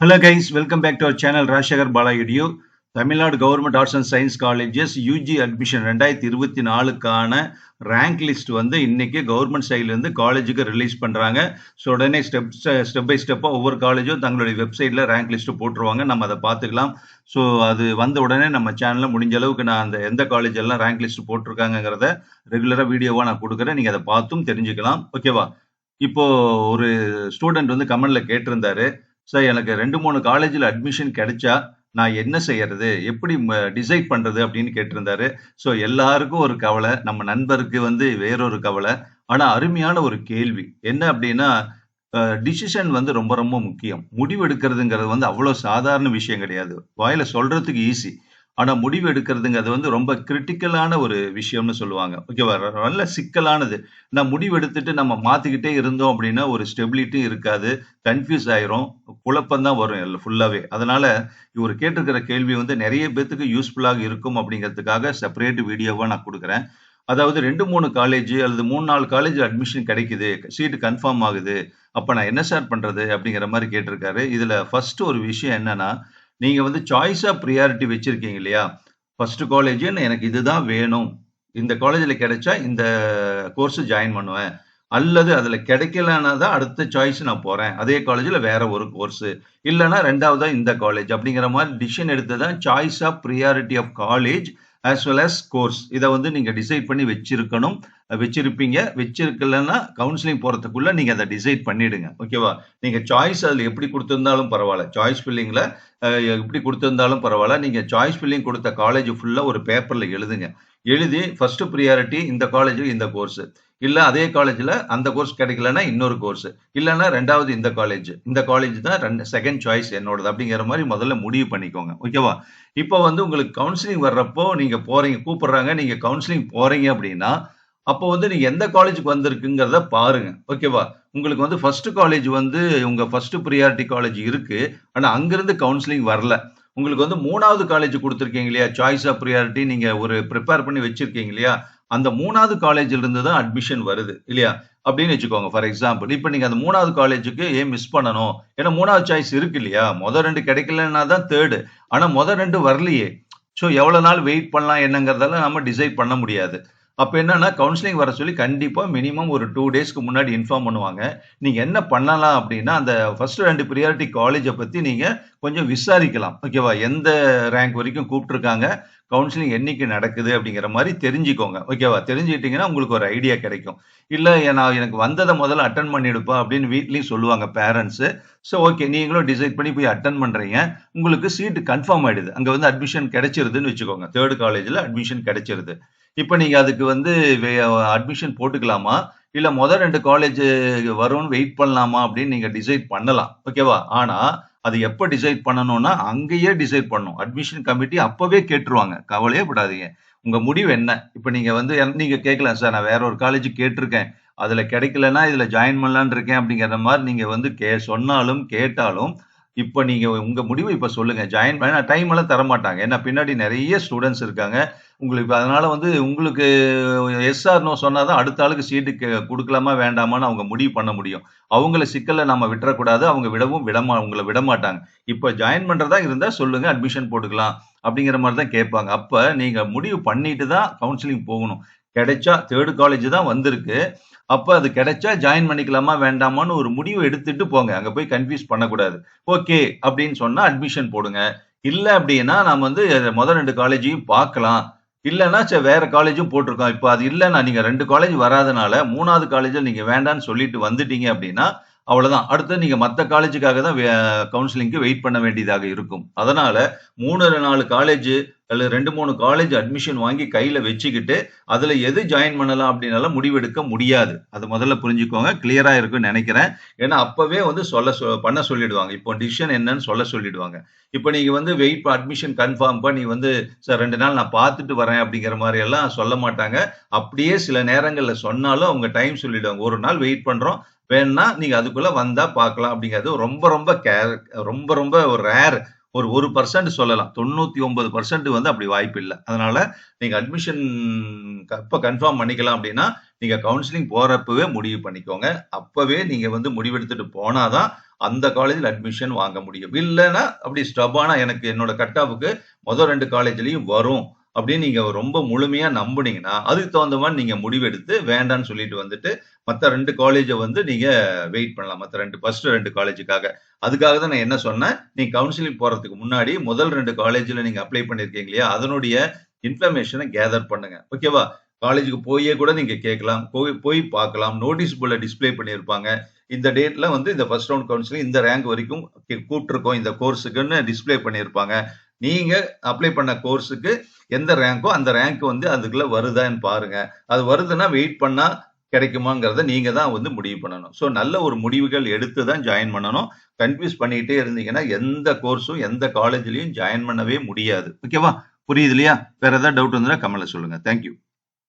Hello guys welcome back to our channel Rajasekar Bala Tamil Nadu government arts and science colleges UG admission ரெண்டாயிரத்தி இருபத்தி நாலுக்கான rank list வந்து இன்னைக்கு government சைட்லேருந்து காலேஜுக்கு release பண்ணுறாங்க so உடனே ஸ்டெப் ஸ்டெப் பை ஸ்டெப்பாக ஒவ்வொரு காலேஜும் தங்களுடைய வெப்சைட்டில் ரேங்க் லிஸ்ட்டு போட்டுருவாங்க. நம்ம அதை பார்த்துக்கலாம். ஸோ அது வந்த உடனே நம்ம சேனலில் முடிஞ்ச அளவுக்கு நான் அந்த எந்த காலேஜ் எல்லாம் ரேங்க் லிஸ்ட் போட்டிருக்காங்கிறத ரெகுலராக வீடியோவாக நான் கொடுக்குறேன். நீங்கள் அதை பார்த்தும் தெரிஞ்சுக்கலாம். ஓகேவா இப்போ ஒரு ஸ்டூடெண்ட் வந்து கமெண்ட்ல கேட்டிருந்தாரு. சார் எனக்கு ரெண்டு மூணு காலேஜில் அட்மிஷன் கிடைச்சா நான் என்ன செய்யறது? எப்படி டிசைட் பண்றது அப்படின்னு கேட்டிருந்தாரு. ஸோ எல்லாருக்கும் ஒரு கவலை நம்ம நண்பருக்கு வந்து வேறொரு கவலை. ஆனால் அருமையான ஒரு கேள்வி. என்ன அப்படின்னா டிசிஷன் வந்து ரொம்ப ரொம்ப முக்கியம். முடிவு எடுக்கிறதுங்கிறது வந்து அவ்வளோ சாதாரண விஷயம் கிடையாது. வாயில சொல்றதுக்கு ஈஸி ஆனா முடிவு எடுக்கிறதுங்க அது வந்து ரொம்ப கிரிட்டிக்கலான ஒரு விஷயம்னு சொல்லுவாங்க. ஓகேவா நல்ல சிக்கலானது. நான் முடிவு எடுத்துட்டு நம்ம மாத்திக்கிட்டே இருந்தோம் அப்படின்னா ஒரு ஸ்டெபிலிட்டி இருக்காது. கன்ஃபியூஸ் ஆயிரும். குழப்பம் தான் வரும் இல்லை ஃபுல்லாவே அதனால இவர் கேட்டிருக்கிற கேள்வி வந்து நிறைய பேத்துக்கு யூஸ்ஃபுல்லாக இருக்கும் அப்படிங்கிறதுக்காக செப்பரேட் வீடியோவா நான் கொடுக்குறேன். அதாவது ரெண்டு மூணு காலேஜ் அல்லது மூணு நாலு காலேஜ் அட்மிஷன் கிடைக்குது. சீட்டு கன்ஃபார்ம் ஆகுது. அப்ப நான் என்ன சார் பண்றது அப்படிங்கிற மாதிரி கேட்டிருக்காரு. இதுல ஃபர்ஸ்ட் ஒரு விஷயம் என்னன்னா நீங்க வந்து சாய்ஸ் ஆஃப் ப்ரியாரிட்டி வச்சிருக்கீங்க இல்லையா? ஃபர்ஸ்ட் காலேஜ் எனக்கு இதுதான் வேணும். இந்த காலேஜில் கிடைச்சா இந்த கோர்ஸ் ஜாயின் பண்ணுவேன். அல்லது அதில் கிடைக்கலன்னா தான் அடுத்த சாய்ஸ் நான் போகிறேன் அதே காலேஜில் வேற ஒரு கோர்ஸ் இல்லைன்னா ரெண்டாவதா இந்த காலேஜ் அப்படிங்கிற மாதிரி decision எடுத்ததான் choice of priority of college as well as course இதை வந்து நீங்கள் டிசைட் பண்ணி வச்சிருக்கணும். வச்சிருப்பீங்க. வச்சிருக்கலன்னா கவுன்சிலிங் போறதுக்குள்ள நீங்க அதை டிசைட் பண்ணிடுங்க. ஓகேவா நீங்க சாய்ஸ் அதுல எப்படி கொடுத்திருந்தாலும் பரவாயில்ல. சாய்ஸ் ஃபில்லிங்ல எப்படி கொடுத்திருந்தாலும் பரவாயில்ல. நீங்க சாய்ஸ் ஃபில்லிங் கொடுத்த காலேஜ் ஃபுல்லா ஒரு பேப்பர்ல எழுதுங்க. எழுதி ஃபர்ஸ்ட் ப்ரியாரிட்டி இந்த காலேஜ் இந்த கோர்ஸ் இல்ல அதே காலேஜ்ல அந்த கோர்ஸ் கிடைக்கலன்னா இன்னொரு கோர்ஸ் இல்லைன்னா ரெண்டாவது இந்த காலேஜ் இந்த காலேஜ் தான் ரெண்டு செகண்ட் சாய்ஸ் என்னோடது அப்படிங்கிற மாதிரி முதல்ல முடிவு பண்ணிக்கோங்க. ஓகேவா இப்போ வந்து உங்களுக்கு கவுன்சிலிங் வர்றப்போ நீங்க போறீங்க கூப்பிடுறாங்க நீங்க கவுன்சிலிங் போறீங்க அப்படின்னா அப்போ வந்து நீங்க எந்த காலேஜுக்கு வந்திருக்குங்கிறத பாருங்க. ஓகேவா உங்களுக்கு வந்து ஃபர்ஸ்ட் காலேஜ் வந்து உங்க ஃபர்ஸ்ட் ப்ரியாரிட்டி காலேஜ் இருக்கு. ஆனா அங்கிருந்து கவுன்சிலிங் வரல. உங்களுக்கு வந்து மூணாவது காலேஜ் கொடுத்துருக்கீங்க இல்லையா? சாய்ஸ் ஆஃப் ப்ரியாரிட்டி நீங்க ஒரு ப்ரிப்பேர் பண்ணி வச்சிருக்கீங்க இல்லையா? அந்த மூணாவது காலேஜ்ல இருந்து தான் அட்மிஷன் வருது இல்லையா? அப்படின்னு வச்சுக்கோங்க ஃபார் எக்ஸாம்பிள் இப்போ நீங்க அந்த மூணாவது காலேஜுக்கு ஏன் மிஸ் பண்ணணும்? ஏன்னா மூணாவது சாய்ஸ் இருக்கு இல்லையா? மொதல் ரெண்டு கிடைக்கலன்னா தான் தேர்டு ஆனா மொதல் ரெண்டு வரலையே. ஸோ எவ்வளோ நாள் வெயிட் பண்ணலாம் என்னங்கிறதெல்லாம் நம்ம டிசைட் பண்ண முடியாது. அப்போ என்னன்னா கவுன்சிலிங் வர சொல்லி கண்டிப்பாக மினிமம் ஒரு டூ டேஸ்க்கு முன்னாடி இன்ஃபார்ம் பண்ணுவாங்க. நீங்கள் என்ன பண்ணலாம் அப்படின்னா அந்த ஃபர்ஸ்ட் ரெண்டு ப்ரியாரிட்டி காலேஜை பற்றி நீங்கள் கொஞ்சம் விசாரிக்கலாம். ஓகேவா எந்த ரேங்க் வரைக்கும் கூப்பிட்டுருக்காங்க? கவுன்சிலிங் என்னைக்கு நடக்குது அப்படிங்கிற மாதிரி தெரிஞ்சுக்கோங்க. ஓகேவா தெரிஞ்சுக்கிட்டீங்கன்னா உங்களுக்கு ஒரு ஐடியா கிடைக்கும். இல்லை நான் எனக்கு வந்ததை முதல்ல அட்டன் பண்ணிடுப்பா அப்படின்னு வீட்லேயும் சொல்லுவாங்க பேரண்ட்ஸு ஸோ ஓகே நீங்களும் டிசைட் பண்ணி போய் அட்டன் பண்ணுறீங்க உங்களுக்கு சீட்டு கன்ஃபார்ம் ஆயிடுது. அங்கே வந்து அட்மிஷன் கிடைச்சிருதுன்னு வச்சுக்கோங்க. தேர்ட் காலேஜில் அட்மிஷன் கிடைச்சிருது. இப்போ நீங்கள் அதுக்கு வந்து அட்மிஷன் போட்டுக்கலாமா? இல்லை மொதல் ரெண்டு காலேஜ் வரும்னு வெயிட் பண்ணலாமா அப்படின்னு நீங்கள் டிசைட் பண்ணலாம். ஓகேவா ஆனால் அது எப்போ டிசைட் பண்ணணும்னா அங்கேயே டிசைட் பண்ணும். அட்மிஷன் கமிட்டி அப்போவே கேட்டுருவாங்க. கவலையே படாதீங்க. உங்கள் முடிவு என்ன? இப்போ நீங்கள் வந்து நீங்கள் கேட்கலாம் சார் நான் வேற ஒரு காலேஜ் கேட்டிருக்கேன். அதில் கிடைக்கலன்னா இதில் ஜாயின் பண்ணலான் இருக்கேன் அப்படிங்கிற மாதிரி நீங்கள் வந்து கே சொன்னாலும் கேட்டாலும் இப்போ நீங்கள் உங்கள் முடிவு இப்போ சொல்லுங்கள் ஜாயின் பண்ண டைம் எல்லாம் தர மாட்டாங்க ஏன்னா பின்னாடி நிறைய ஸ்டூடெண்ட்ஸ் இருக்காங்க. உங்களுக்கு அதனால வந்து உங்களுக்கு எஸ்ஆர் நோ சொன்னாதான் அடுத்த ஆளுக்கு சீட்டு கொடுக்கலாமா வேண்டாமான்னு அவங்க முடிவு பண்ண முடியும். அவங்கள சிக்கல்ல நம்ம விட்டுறக்கூடாது அவங்க விடவும் விடமா உங்களை விட மாட்டாங்க இப்போ ஜாயின் பண்றதா இருந்தா சொல்லுங்க அட்மிஷன் போட்டுக்கலாம் அப்படிங்கிற மாதிரி தான் கேட்பாங்க. அப்ப நீங்க முடிவு பண்ணிட்டு தான் கவுன்சிலிங் போகணும். கிடைச்சா தேர்டு காலேஜ் தான் வந்திருக்கு. அப்போ அது கிடைச்சா ஜாயின் பண்ணிக்கலாமா வேண்டாமான்னு ஒரு முடிவு எடுத்துட்டு போங்க. அங்கே போய் கன்ஃபியூஸ் பண்ணக்கூடாது. ஓகே அப்படின்னு சொன்னால் அட்மிஷன் போடுங்க. இல்லை அப்படின்னா நம்ம வந்து முதல் ரெண்டு காலேஜையும் பார்க்கலாம். இல்லைன்னா சரி வேற காலேஜும் போட்டிருக்கோம். இப்போ அது இல்லைன்னா நீங்க ரெண்டு காலேஜ் வராதனால மூணாவது காலேஜில் நீங்க வேண்டான்னு சொல்லிட்டு வந்துட்டீங்க அப்படின்னா அவ்வளோதான் அடுத்து நீங்கள் மற்ற காலேஜுக்காக தான் கவுன்சிலிங்க்கு வெயிட் பண்ண வேண்டியதாக இருக்கும். அதனால் மூணு நாலு காலேஜ் அல்லது ரெண்டு மூணு காலேஜ் அட்மிஷன் வாங்கி கையில் வச்சுக்கிட்டு அதில் எது ஜாயின் பண்ணலாம் அப்படின்னால முடிவெடுக்க முடியாது. அது முதல்ல புரிஞ்சுக்கோங்க. கிளியராக இருக்குன்னு நினைக்கிறேன். ஏன்னா அப்போவே வந்து சொல்ல சொ பண்ண சொல்லிடுவாங்க. இப்போ டிசிஷன் என்னன்னு சொல்ல சொல்லிடுவாங்க. இப்போ நீங்கள் வந்து வெயிட் அட்மிஷன் கன்ஃபார்ம் பண்ணி வந்து சார் ரெண்டு நாள் நான் பார்த்துட்டு வரேன் அப்படிங்கிற மாதிரி எல்லாம் சொல்ல மாட்டாங்க. அப்படியே சில நேரங்களில் சொன்னாலும் அவங்க டைம் சொல்லிடுவாங்க. ஒரு நாள் வெயிட் பண்ணுறோம் வேணும்னா நீங்க அதுக்குள்ள வந்தா பார்க்கலாம் அப்படிங்கிறது ரொம்ப ரொம்ப கேர் ரொம்ப ரொம்ப ஒரு ரேர் ஒரு ஒரு பர்சன்ட் சொல்லலாம் தொண்ணூத்தி ஒன்பது பர்சன்ட் வந்து அப்படி வாய்ப்பு இல்லை அதனால நீங்க அட்மிஷன் இப்போ கன்ஃபார்ம் பண்ணிக்கலாம் அப்படின்னா நீங்க கவுன்சிலிங் போறப்பவே முடிவு பண்ணிக்கோங்க. அப்பவே நீங்க வந்து முடிவெடுத்துட்டு போனாதான் அந்த காலேஜில் அட்மிஷன் வாங்க முடியும். இல்லைன்னா அப்படி ஸ்டப்பானா எனக்கு என்னோட கட் ஆஃபுக்கு முதல் ரெண்டு காலேஜ்லயும் வரும் அப்படின்னு நீங்க ரொம்ப முழுமையா நம்புனீங்கன்னா, அதுக்கு தகுந்த மாதிரி நீங்க முடிவெடுத்து வேண்டான்னு சொல்லிட்டு வந்துட்டு, மற்ற ரெண்டு காலேஜை வந்து நீங்க வெயிட் பண்ணலாம். மற்ற ரெண்டு ஃபர்ஸ்ட் ரெண்டு காலேஜுக்காக. அதுக்காக தான் நான் என்ன சொன்னேன், நீங்க கவுன்சிலிங் போறதுக்கு முன்னாடி முதல் ரெண்டு காலேஜ்ல நீங்க அப்ளை பண்ணியிருக்கீங்க இல்லையா? அதனுடைய இன்ஃபர்மேஷனை கேதர் பண்ணுங்க. ஓகேவா? காலேஜுக்கு போயே கூட நீங்க கேட்கலாம். போய் போய் பார்க்கலாம். நோட்டீஸ் போர்டில் டிஸ்ப்ளே பண்ணியிருப்பாங்க. இந்த டேட்ல வந்து இந்த ஃபர்ஸ்ட் ரவுண்ட் கவுன்சிலிங் இந்த ரேங்க் வரைக்கும் கூப்பிட்டுருக்கோம் இந்த கோர்ஸுக்குன்னு டிஸ்ப்ளே பண்ணியிருப்பாங்க. நீங்கள் அப்ளை பண்ண கோர்ஸுக்கு எந்த ரேங்கோ அந்த ரேங்க் வந்து அதுக்குள்ள வருதான்னு பாருங்க. அது வருதுன்னா வெயிட் பண்ணா கிடைக்குமாங்கிறத நீங்க தான் வந்து முடிவு பண்ணணும். ஸோ நல்ல ஒரு முடிவுகள் எடுத்து தான் ஜாயின் பண்ணணும். கன்ஃப்யூஸ் பண்ணிட்டே இருந்தீங்கன்னா, எந்த கோர்ஸும் எந்த காலேஜ்லயும் ஜாயின் பண்ணவே முடியாது. ஓகேவா? புரியுது இல்லையா? வேற ஏதாவது டவுட் இருந்ததுன்னா கமலை சொல்லுங்க. Thank you.